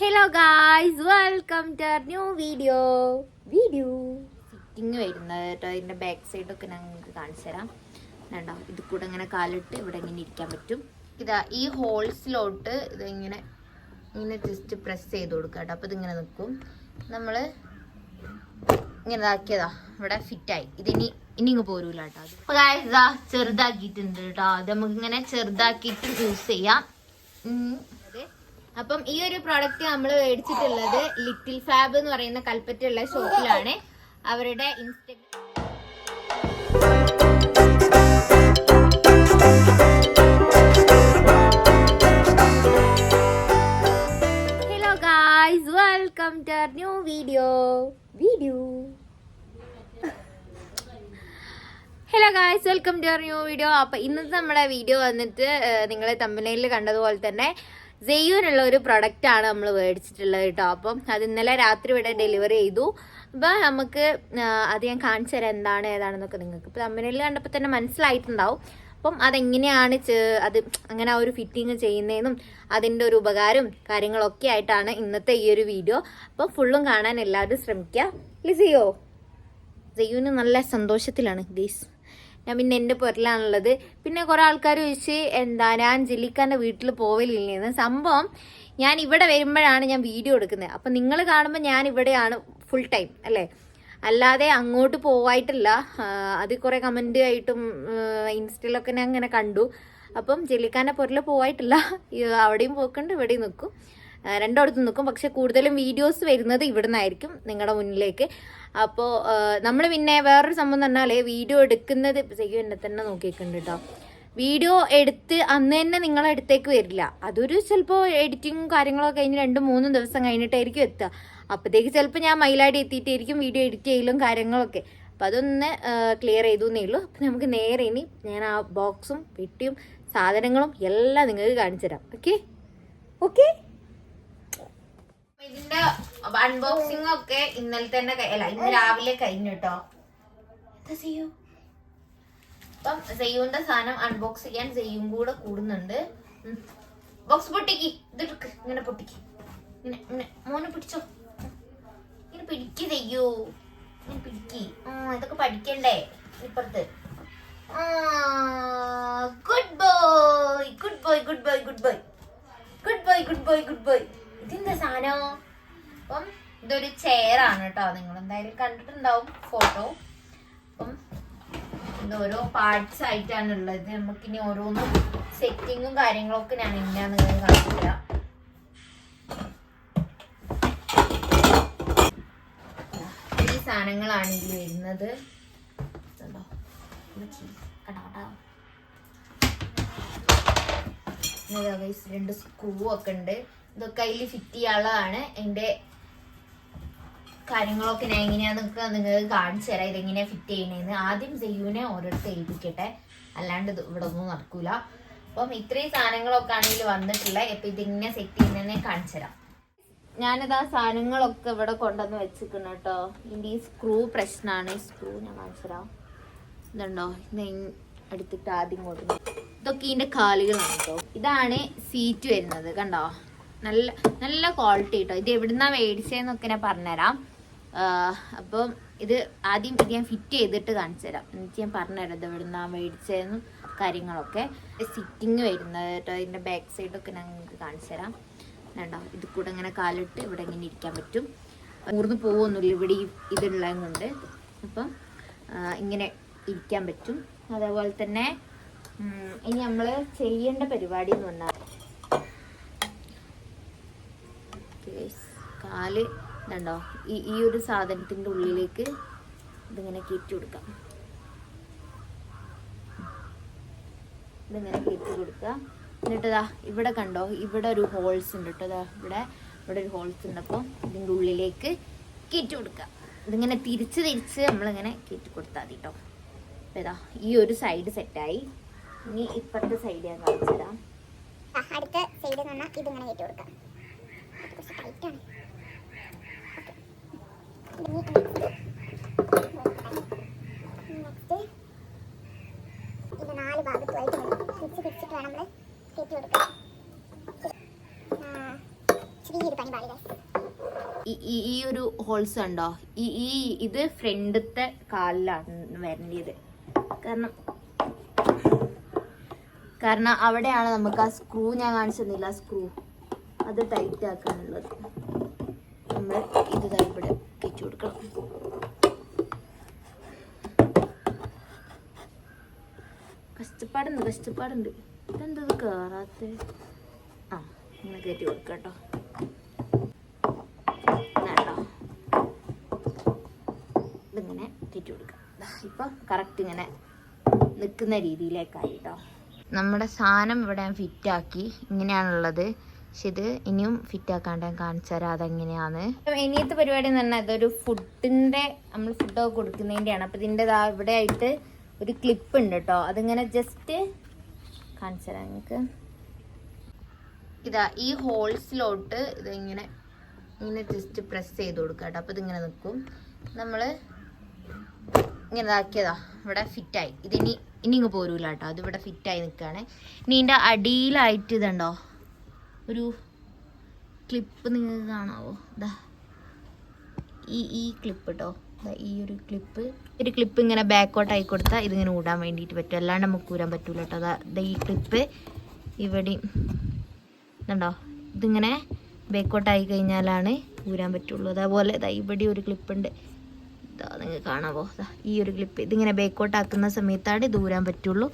Hello guys welcome to our new video video fitting വരുന്നത് കേട്ടോ. ഇതിന്റെ ബാക്ക് സൈഡൊക്കെ ഞാൻ നിങ്ങൾക്ക് കാണിച്ചു തരാം. വേണ്ടോ ഇത് കൂടെ ഇങ്ങനെ കാലിട്ട് ഇവിടെ ഇങ്ങനെ ഇരിക്കാൻ പറ്റും. ഇതാ ഈ ഹോൾസിലോട്ട് ഇതിങ്ങനെ ഇങ്ങനെ ജസ്റ്റ് പ്രസ് ചെയ്ത് കൊടുക്കുക കേട്ടോ. അപ്പോൾ ഇതിങ്ങനെ നിൽക്കും. നമ്മൾ ഇങ്ങനെ ഇതാക്കിയതാ. ഇവിടെ ഫിറ്റായി ഇതിനി ഇനി ഇങ്ങ് പോരൂല കേട്ടോ. ഇതാ ചെറുതാക്കിയിട്ടുണ്ട് കേട്ടോ. അത് നമുക്ക് ഇങ്ങനെ ചെറുതാക്കിയിട്ട് യൂസ് ചെയ്യാം. അപ്പം ഈ ഒരു പ്രോഡക്റ്റ് നമ്മൾ മേടിച്ചിട്ടുള്ളത് ലിറ്റിൽ ഫാബ് എന്ന് പറയുന്ന കൽപ്പറ്റയുള്ള ഷോപ്പിലാണ് അവരുടെ Instagram hello guys welcome to new video video hello guys welcome to new video അപ്പോൾ ഇന്നത്തെ നമ്മുടെ വീഡിയോ വന്നിട്ട് നിങ്ങളെ തമ്പനയിൽ കണ്ടതുപോലെ തന്നെ സെയ്യൂനുള്ള ഒരു പ്രൊഡക്റ്റ് ആണ് നമ്മൾ മേടിച്ചിട്ടുള്ളത് കേട്ടോ. അപ്പം അത് ഇന്നലെ രാത്രി ഇവിടെ ഡെലിവറി ചെയ്തു. അപ്പം നമുക്ക് അത് ഞാൻ കാണിച്ചു തരാം എന്താണ് ഏതാണെന്നൊക്കെ നിങ്ങൾക്ക്. ഇപ്പോൾ തമ്മിൽ കണ്ടപ്പോൾ തന്നെ മനസ്സിലായിട്ടുണ്ടാവും. അപ്പം അതെങ്ങനെയാണ് അത് അങ്ങനെ ആ ഒരു ഫിറ്റിങ് ചെയ്യുന്നതെന്നും അതിന്റെ ഒരു ഉപകാരവും കാര്യങ്ങളൊക്കെ ആയിട്ടാണ് ഇന്നത്തെ ഈ ഒരു വീഡിയോ അപ്പം ഫുള്ളും കാണാൻ എല്ലാവരും ശ്രമിക്കുക. ലിസിയോ ജയ്യൂന് നല്ല സന്തോഷത്തിലാണ് ഗീസ് ഞാൻ പിന്നെ എന്റെ പുരലാണുള്ളത്. പിന്നെ കുറേ ആൾക്കാർ ചോദിച്ച് എന്താ ഞാൻ ജില്ലിക്കാന്റെ വീട്ടിൽ പോവലില്ലെന്ന്? സംഭവം ഞാൻ ഇവിടെ വരുമ്പോഴാണ് ഞാൻ വീഡിയോ എടുക്കുന്നത്. അപ്പം നിങ്ങൾ കാണുമ്പോൾ ഞാൻ ഇവിടെയാണ് ഫുൾ ടൈം അല്ലേ? അല്ലാതെ അങ്ങോട്ട് പോവായിട്ടില്ല. അത് കുറേ കമന്റ് ആയിട്ടും ഇൻസ്റ്റയിലൊക്കെ ഞാൻ അങ്ങനെ കണ്ടു. അപ്പം ജെല്ലിക്കാന്റെ പുരൽ പോവായിട്ടില്ല. അവിടെയും പോക്കുണ്ട് ഇവിടെയും നിൽക്കും രണ്ടിടത്തും നിൽക്കും. പക്ഷെ കൂടുതലും വീഡിയോസ് വരുന്നത് ഇവിടെ നിന്നായിരിക്കും നിങ്ങളുടെ മുന്നിലേക്ക് അപ്പോൾ നമ്മൾ പിന്നെ വേറൊരു സംഭവം പറഞ്ഞാൽ വീഡിയോ എടുക്കുന്നത് ചെയ്യും എന്നെ തന്നെ നോക്കിയിട്ടുണ്ട് കേട്ടോ വീഡിയോ എടുത്ത് അന്ന് തന്നെ നിങ്ങളെ അടുത്തേക്ക് വരില്ല. അതൊരു ചിലപ്പോൾ എഡിറ്റിങ്ങും കാര്യങ്ങളൊക്കെ കഴിഞ്ഞ് രണ്ട് മൂന്നും ദിവസം കഴിഞ്ഞിട്ടായിരിക്കും എത്തുക. അപ്പോഴത്തേക്ക് ചിലപ്പോൾ ഞാൻ മയിലാടി എത്തിയിട്ടായിരിക്കും വീഡിയോ എഡിറ്റ് ചെയ്യലും കാര്യങ്ങളൊക്കെ. അപ്പം അതൊന്ന് ക്ലിയർ ചെയ്തു എന്നേ ഉള്ളൂ. അപ്പം നമുക്ക് നേരെ ഇനി ഞാൻ ആ ബോക്സും പെട്ടിയും സാധനങ്ങളും എല്ലാം നിങ്ങൾക്ക് കാണിച്ചു തരാം. ഓക്കെ ഓക്കെ ഇതിന്റെ അൺബോക്സിംഗ് ഒക്കെ ഇന്നലെ തന്നെ അല്ല ഇന്ന് രാവിലെ കഴിഞ്ഞു കേട്ടോ അപ്പം സെയ്യൂന്റെ സാധനം അൺബോക്സ് ചെയ്യാൻ സെയ്യും കൂടെ കൂടുന്നുണ്ട്. ബോക്സ് പൊട്ടിക്ക്. ഇതെടുക്ക് ഇങ്ങനെ പൊട്ടിക്ക്. ഇങ്ങനെ ഇങ്ങനെ. മോനെ പിടിച്ചോ. ഇങ്ങനെ പിടിക്ക് ചെയ്യൂ ഇങ്ങനെ പിടിക്ക്. ആ ഇതൊക്കെ പഠിക്കണ്ടേ? ഇപ്പുറത്ത്. Good boy good boy good boy good boy good boy good boy good boy ഇതെന്താ സാധനം അപ്പം ഇതൊരു ചെയറാണ് കേട്ടോ. നിങ്ങൾ എന്തായാലും കണ്ടിട്ടുണ്ടാവും ഫോട്ടോ അപ്പം ഇതോരോ പാർട്സ് ആയിട്ടാണ് ഉള്ളത്. നമുക്കിനി ഓരോന്നും സെറ്റിങ്ങും കാര്യങ്ങളൊക്കെ ഞാൻ എങ്ങനെയാന്ന് കാണിച്ചില്ല ഈ സാധനങ്ങളാണ് ഇതിൽ വരുന്നത്. രണ്ട് സ്ക്രൂ ഒക്കെ ഉണ്ട്. ഇതൊക്കെ അതിൽ ഫിറ്റ് ചെയ്യാനുള്ളതാണ് എന്റെ കാര്യങ്ങളൊക്കെ ഞാൻ എങ്ങനെയാന്നൊക്കെ നിങ്ങൾക്ക് കാണിച്ചു തരാം. ഇതെങ്ങനെയാ ഫിറ്റ് ചെയ്യണേന്ന് ആദ്യം സെയ്യുവിനെ ഓരോരുത്തർ ഏൽപ്പിക്കട്ടെ. അല്ലാണ്ട് ഇവിടെ ഒന്നും നടക്കൂല. അപ്പം ഇത്രയും സാധനങ്ങളൊക്കെ ആണെങ്കിൽ വന്നിട്ടുള്ള ഇപ്പൊ ഇതെങ്ങനെ സെറ്റ് ചെയ്യുന്നതിനെ കാണിച്ചു തരാം. ഞാനിതാ സാധനങ്ങളൊക്കെ ഇവിടെ കൊണ്ടുവന്ന് വെച്ചിരിക്കണം കേട്ടോ. ഇതിന്റെ ഈ സ്ക്രൂ പ്രശ്നമാണ് ഈ സ്ക്രൂ ഞാൻ കാണിച്ചു തരാം. ഇതുണ്ടോ? ഇത് എടുത്തിട്ട് ആദ്യം കൊടുക്കും ഇതൊക്കെ ഇതിന്റെ കാലുകളാണ് കേട്ടോ. ഇതാണ് സീറ്റ് വരുന്നത്. കണ്ടോ? നല്ല നല്ല ക്വാളിറ്റി കേട്ടോ ഇത് എവിടുന്നാ മേടിച്ചതെന്നൊക്കെ ഞാൻ പറഞ്ഞുതരാം. അപ്പം ഇത് ആദ്യം ഇത് ഞാൻ ഫിറ്റ് ചെയ്തിട്ട് കാണിച്ചു തരാം എന്നിട്ട് ഞാൻ പറഞ്ഞുതരാം ഇത് എവിടുന്നാ മേടിച്ചതെന്നും കാര്യങ്ങളൊക്കെ. സിറ്റിങ് വരുന്നത് കേട്ടോ ഇതിന്റെ ബാക്ക് സൈഡൊക്കെ ഞാൻ നിങ്ങൾക്ക് കാണിച്ചു തരാം വേണ്ടോ ഇത് കൂടെ ഇങ്ങനെ കാലിട്ട് ഇവിടെ ഇങ്ങനെ ഇരിക്കാൻ പറ്റും. ഊർന്ന് പോകുമൊന്നുമില്ല ഇവിടെ ഈ ഇതുള്ളത് അപ്പം ഇങ്ങനെ ഇരിക്കാൻ പറ്റും. അതേപോലെ തന്നെ ഇനി നമ്മൾ ചെയ്യേണ്ട പരിപാടി എന്ന് പറഞ്ഞാൽ കാൽ ഇതുണ്ടോ? ഈ ഈ ഒരു സാധനത്തിന്റെ ഉള്ളിലേക്ക് ഇതിങ്ങനെ കയറ്റി കൊടുക്കാം. ഇതിങ്ങനെ കയറ്റി കൊടുക്കുക. എന്നിട്ട് ഇവിടെ കണ്ടോ? ഇവിടെ ഒരു ഹോൾസ് ഉണ്ട് കേട്ടോ ഇതാ ഇവിടെ ഇവിടെ ഒരു ഹോൾസ് ഉണ്ട്. അപ്പോൾ ഇതിന്റെ ഉള്ളിലേക്ക് കയറ്റി കൊടുക്കുക. ഇതിങ്ങനെ തിരിച്ച് തിരിച്ച് നമ്മളിങ്ങനെ കയറ്റി കൊടുത്താൽ മതി കേട്ടോ അപ്പോൾ ഇതാ ഈ ഒരു സൈഡ് സെറ്റായി ഇനി ഇപ്പുറത്തെ സൈഡ് ഞാൻ കാണിച്ചു തരാം അടുത്ത സൈഡ് എന്ന് പറഞ്ഞാൽ ഇതിങ്ങനെ കയറ്റി കൊടുക്കാം കുറച്ച് ടൈറ്റാണ് ഇത് നാല് നമ്മൾ ഈ ഒരു ഹോൾസ് ഉണ്ടോ ഈ ഈ ഇത് ഫ്രണ്ടത്തെ കാലിലാണ് വരേണ്ടത്. കാരണം കാരണം അവിടെയാണ് നമുക്ക് ആ സ്ക്രൂ ഞാൻ കാണിച്ചെന്നില്ല സ്ക്രൂ അത് ടൈറ്റ് ആക്കാനുള്ളത്. നമ്മൾ ഇത് ഇവിടെ കയറ്റി കൊടുക്കണം. കഷ്ടപ്പാടുണ്ട് കഷ്ടപ്പാടുണ്ട്. ഇതെന്തത് കേറാത്ത? ആ ഇങ്ങനെ കയറ്റി കൊടുക്കാം കേട്ടോ വേണ്ട ഇതിങ്ങനെ കയറ്റി കൊടുക്കാം. ഇപ്പൊ കറക്റ്റ് ഇങ്ങനെ നിൽക്കുന്ന രീതിയിലേക്കായിട്ടോ നമ്മുടെ സാധനം ഇവിടെ ഫിറ്റാക്കി ഇങ്ങനെയാണുള്ളത്. പക്ഷെ ഇത് ഇനിയും ഫിറ്റ് ആക്കാണ്ട് കാണിച്ചു തരാം അതെങ്ങനെയാണ് ഇനിയത്തെ പരിപാടി എന്ന് പറഞ്ഞാൽ ഇതൊരു ഫുഡിന്റെ നമ്മൾ ഫുഡൊക്കെ കൊടുക്കുന്നതിന്റെയാണ് കൊടുക്കുന്നതിന്റെയാണ്. ഇതിന്റെ ദാ ഇവിടെ ആയിട്ട് ഒരു ക്ലിപ്പ് ഉണ്ട് കേട്ടോ. അതിങ്ങനെ ജസ്റ്റ് കാണിച്ചു തരാം നിങ്ങൾക്ക്. ഇതാ ഈ ഹോൾസിലോട്ട് ഇതിങ്ങനെ ഇങ്ങനെ ജസ്റ്റ് പ്രസ് ചെയ്ത് കൊടുക്കുക കേട്ടോ. അപ്പോൾ ഇതിങ്ങനെ നിൽക്കും. നമ്മൾ ഇങ്ങനെ ഇതാക്കിയതാ ഇവിടെ ഫിറ്റായി ഇതിനി ഇനി ഇങ്ങ് പോരൂല കേട്ടോ. അത് ഇവിടെ ഫിറ്റായി നിൽക്കുകയാണ്. ഇനി ഇതിന്റെ അടിയിലായിട്ട് ഇതുണ്ടോ? ഒരു ക്ലിപ്പ് നിങ്ങൾക്ക് കാണാവോ? ദാ ഈ ഈ ക്ലിപ്പ് കേട്ടോ ഈ ഒരു ക്ലിപ്പ് ഒരു ക്ലിപ്പ് ഇങ്ങനെ ബാക്കോട്ട് ആയി കൊടുത്താൽ ഇതിങ്ങനെ ഊടാൻ വേണ്ടിയിട്ട് പറ്റും. അല്ലാണ്ട് നമുക്ക് ഊരാൻ പറ്റൂല കേട്ടോ അതാ ഈ ക്ലിപ്പ് ഇവിടെയും ഇതുണ്ടോ ഇതിങ്ങനെ ബാക്കോട്ടായി കഴിഞ്ഞാലാണ് ഊരാൻ പറ്റുള്ളൂ. അതേപോലെ ഇതാ ഇവിടെ ഒരു ക്ലിപ്പ് ഉണ്ട്. ഇതാ നിങ്ങൾക്ക് കാണാവോ? ഈ ഒരു ക്ലിപ്പ് ഇതിങ്ങനെ ബാക്കോട്ടാക്കുന്ന സമയത്താണ് ഇത് ഊരാൻ പറ്റുള്ളൂ.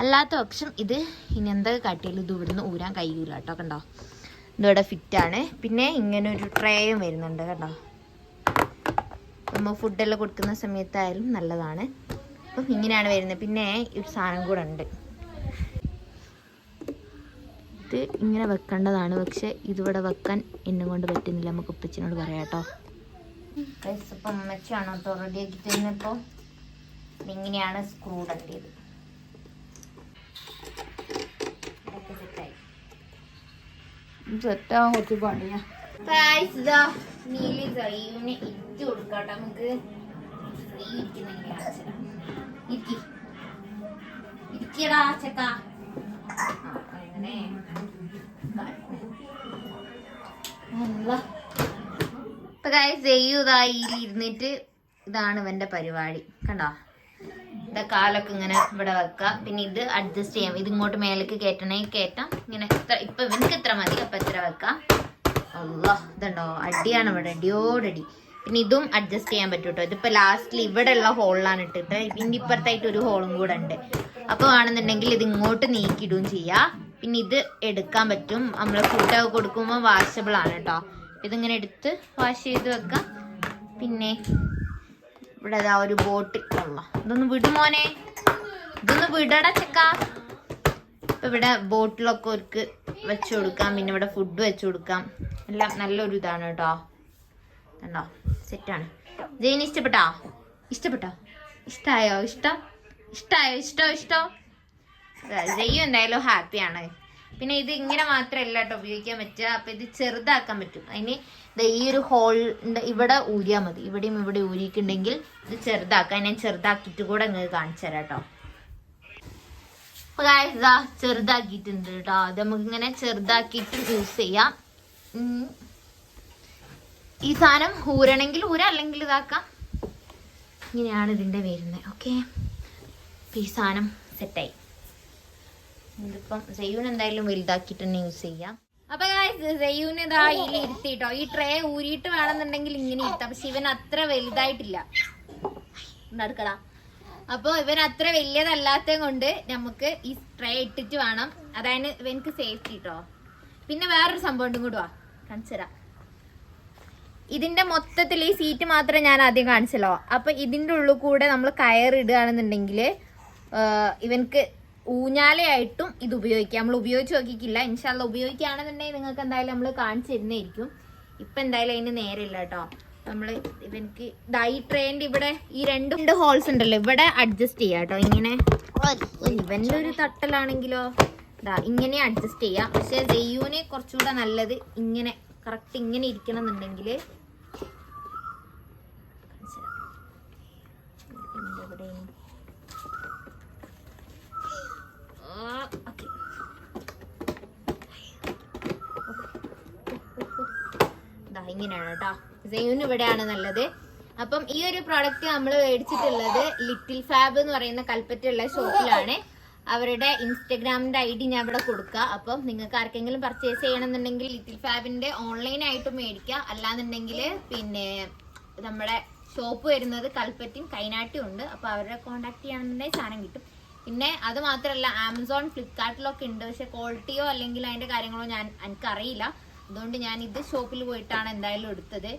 അല്ലാത്ത പക്ഷം ഇത് ഇനി എന്തൊക്കെ കാട്ടിയാലും ഇത് ഇവിടുന്ന് ഊരാൻ കഴിയൂല കേട്ടോ കണ്ടോ? ഇതിവിടെ ഫിറ്റാണ് പിന്നെ ഇങ്ങനെ ഒരു ട്രേയും വരുന്നുണ്ട് കേട്ടോ നമ്മൾ ഫുഡെല്ലാം കൊടുക്കുന്ന സമയത്തായാലും നല്ലതാണ്. അപ്പം ഇങ്ങനെയാണ് വരുന്നത്. പിന്നെ ഒരു സാധനം കൂടെ ഉണ്ട്. ഇത് ഇങ്ങനെ വെക്കേണ്ടതാണ്. പക്ഷെ ഇതിവിടെ വെക്കാൻ എന്നെ കൊണ്ട് പറ്റുന്നില്ല. നമുക്ക് ഉപ്പച്ചിനോട് പറയാം കേട്ടോ. അപ്പം അമ്മച്ചാണോ റെഡിയാക്കി തരുന്നപ്പോൾ ഇങ്ങനെയാണ് സ്ക്രൂ ഇടേണ്ടത് ഇതൊക്കെ സെറ്റായി സെറ്റാവാൻ കുറച്ച് പണിയാ. നമുക്ക് ഇരുന്നിട്ട് ഇതാണ് ഇവന്റെ പരിപാടി. കണ്ടോ? ഇതാ കാലൊക്കെ ഇങ്ങനെ ഇവിടെ വെക്കാം. പിന്നെ ഇത് അഡ്ജസ്റ്റ് ചെയ്യാം. ഇത് ഇങ്ങോട്ട് മേലേക്ക് കയറ്റണമെങ്കിൽ കയറ്റാം. ഇങ്ങനെ എത്ര ഇപ്പൊ ഇവനക്ക് എത്ര മതി. അപ്പൊ എത്ര വെക്കാം. അല്ലോ ഇതുണ്ടോ? അടിയാണ് ഇവിടെ. അടിയോടടി. പിന്നെ ഇതും അഡ്ജസ്റ്റ് ചെയ്യാൻ പറ്റും കേട്ടോ ഇതിപ്പോ ലാസ്റ്റിൽ ഇവിടെ ഉള്ള ഹോളിലാണ് ഇട്ടിട്ട് പിന്നെ ഇപ്പുറത്തായിട്ട് ഒരു ഹോളും കൂടെ ഉണ്ട്. അപ്പൊ ആണെന്നുണ്ടെങ്കിൽ ഇത് ഇങ്ങോട്ട് നീക്കിയിടുകയും ചെയ്യാം. പിന്നെ ഇത് എടുക്കാൻ പറ്റും. നമ്മൾ ഫുഡൊക്കെ കൊടുക്കുമ്പോൾ വാഷബിൾ ആണ് കേട്ടോ. ഇതിങ്ങനെ എടുത്ത് വാഷ് ചെയ്ത് വെക്കാം. പിന്നെ ഇവിടെ ഇതാ ഒരു ബോട്ട് ഉള്ള. ഇതൊന്ന് വിടുമോനെ ഇതൊന്ന് വിടട ചെക്ക. ഇവിടെ ബോട്ടിലൊക്കെ ഒരുക്ക് വെച്ചു കൊടുക്കാം. പിന്നെ ഇവിടെ ഫുഡ് വെച്ചു കൊടുക്കാം. എല്ലാം നല്ലൊരു ഇതാണ് കേട്ടോ. കണ്ടോ? സെറ്റാണ് ജയിന് ഇഷ്ടപ്പെട്ടോ? ഇഷ്ടപ്പെട്ടോ? ഇഷ്ടായോ? ഇഷ്ടം? ഇഷ്ടായോ? ഇഷ്ടോ? ഇഷ്ടോ? ജയ്യും എന്തായാലും ഹാപ്പിയാണ് പിന്നെ ഇത് ഇങ്ങനെ മാത്രമല്ല കേട്ടോ ഉപയോഗിക്കാൻ പറ്റുക. അപ്പൊ ഇത് ചെറുതാക്കാൻ പറ്റും. അതിന് ഈ ഒരു ഹോൾ ഇവിടെ ഊരിയാ മതി. ഇവിടെയും ഇവിടെ ഊരിയിട്ടുണ്ടെങ്കിൽ ഇത് ചെറുതാക്കാം. ഞാൻ ചെറുതാക്കിയിട്ട് കൂടെ നിങ്ങൾക്ക് കാണിച്ചു തരാം കേട്ടോ ചെറുതാക്കിയിട്ടുണ്ട് കേട്ടോ അത് നമുക്ക് ഇങ്ങനെ ചെറുതാക്കിയിട്ട് യൂസ് ചെയ്യാം. ഈ സാധനം ഊരണമെങ്കിൽ ഊര അല്ലെങ്കിൽ ഇതാക്കാം. ഇങ്ങനെയാണ് ഇതിന്റെ വരുന്നത് ഓക്കെ ഈ സാധനം സെറ്റായി ഇതിപ്പം സെയ്യൂൻ എന്തായാലും വലുതാക്കിയിട്ട് തന്നെ യൂസ് ചെയ്യാം. അപ്പൊ സെയ്യൂന് ഇതാ ഇതിൽ ഇരുത്തിട്ടോ. ഈ ട്രേ ഊരിയിട്ട് വേണമെന്നുണ്ടെങ്കിൽ ഇങ്ങനെ ഇരുത്താം. പക്ഷെ ഇവൻ അത്ര വലുതായിട്ടില്ല. നടക്കടാ അപ്പൊ ഇവൻ അത്ര വലിയതല്ലാത്ത കൊണ്ട് നമുക്ക് ഈ ട്രേ ഇട്ടിട്ട് വേണം. അതായത് ഇവനക്ക് സേഫ്റ്റി കേട്ടോ പിന്നെ വേറൊരു സംഭവം ഉണ്ടും കൂടെ വാ. ഇതിന്റെ മൊത്തത്തിൽ ഈ സീറ്റ് മാത്രം ഞാൻ ആദ്യം കാണിച്ചല്ലോ. അപ്പൊ ഇതിന്റെ ഉള്ളിൽ കൂടെ നമ്മൾ കയർ കയറിടുകയാണെന്നുണ്ടെങ്കിൽ ഇവൻക്ക് ഊഞ്ഞാലയായിട്ടും ഇത് ഉപയോഗിക്കാം. നമ്മൾ ഉപയോഗിച്ച് നോക്കിക്കില്ല ഇൻഷാല്ല ഉപയോഗിക്കുകയാണെന്നുണ്ടെങ്കിൽ നിങ്ങൾക്ക് എന്തായാലും നമ്മൾ കാണിച്ചു തരുന്നതായിരിക്കും. ഇപ്പം എന്തായാലും അതിന് നേരമില്ല കേട്ടോ. നമ്മൾ ഇവനിക്ക് ഈ ട്രെയിന്റെ ഇവിടെ ഈ രണ്ട് രണ്ട് ഹോൾസ് ഉണ്ടല്ലോ. ഇവിടെ അഡ്ജസ്റ്റ് ചെയ്യാം കേട്ടോ. ഇങ്ങനെ ഇവന്റെ ഒരു തട്ടലാണെങ്കിലോ ഇതാ ഇങ്ങനെ അഡ്ജസ്റ്റ് ചെയ്യാം. പക്ഷേ ജയ്യൂന് കുറച്ചുകൂടെ നല്ലത് ഇങ്ങനെ കറക്റ്റ് ഇങ്ങനെ ഇരിക്കണം എന്നുണ്ടെങ്കിൽ ദാ ഇങ്ങനെയാണ് കേട്ടോ സെയിം ഇവിടെയാണ് നല്ലത്. അപ്പം ഈ ഒരു പ്രോഡക്റ്റ് നമ്മൾ മേടിച്ചിട്ടുള്ളത് ലിറ്റിൽ ഫാബ് എന്ന് പറയുന്ന കൽപ്പറ്റയുള്ള ഷോപ്പിലാണ് അവരുടെ ഇൻസ്റ്റഗ്രാമിന്റെ ഐ ഡി ഞാൻ ഇവിടെ കൊടുക്കുക അപ്പം നിങ്ങൾക്ക് ആർക്കെങ്കിലും പർച്ചേസ് ചെയ്യണമെന്നുണ്ടെങ്കിൽ ലിറ്റിൽ ഫാബിന്റെ ഓൺലൈൻ ആയിട്ട് മേടിക്കുക അല്ലാന്നുണ്ടെങ്കിൽ പിന്നെ നമ്മുടെ ഷോപ്പ് വരുന്നത് കൽപ്പറ്റയും കൈനാട്ടിയും ഉണ്ട്. അപ്പൊ അവരുടെ കോൺടാക്ട് ചെയ്യണമെന്നുണ്ടെങ്കിൽ സാധനം കിട്ടും. പിന്നെ അത് മാത്രമല്ല ആമസോൺ ഫ്ലിപ്കാർട്ടിലൊക്കെ ഉണ്ട്. പക്ഷെ ക്വാളിറ്റിയോ അല്ലെങ്കിൽ അതിന്റെ കാര്യങ്ങളോ ഞാൻ എനിക്കറിയില്ല. അതുകൊണ്ട് ഞാൻ ഇത് ഷോപ്പിൽ പോയിട്ടാണ് എന്തായാലും എടുത്തത്.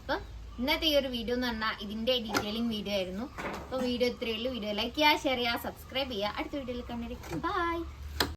അപ്പം ഇന്നത്തെ ഈ ഒരു വീഡിയോ എന്ന് പറഞ്ഞാൽ ഇതിന്റെ ഡീറ്റെയിലിംഗ് വീഡിയോ ആയിരുന്നു. അപ്പോൾ വീഡിയോ ഇത്രയേ ഉള്ളൂ. വീഡിയോ ലൈക്ക് ചെയ്യുക ഷെയർ ചെയ്യുക സബ്സ്ക്രൈബ് ചെയ്യുക. അടുത്ത വീഡിയോയിൽ കണ്ടിരിക്കും ബൈ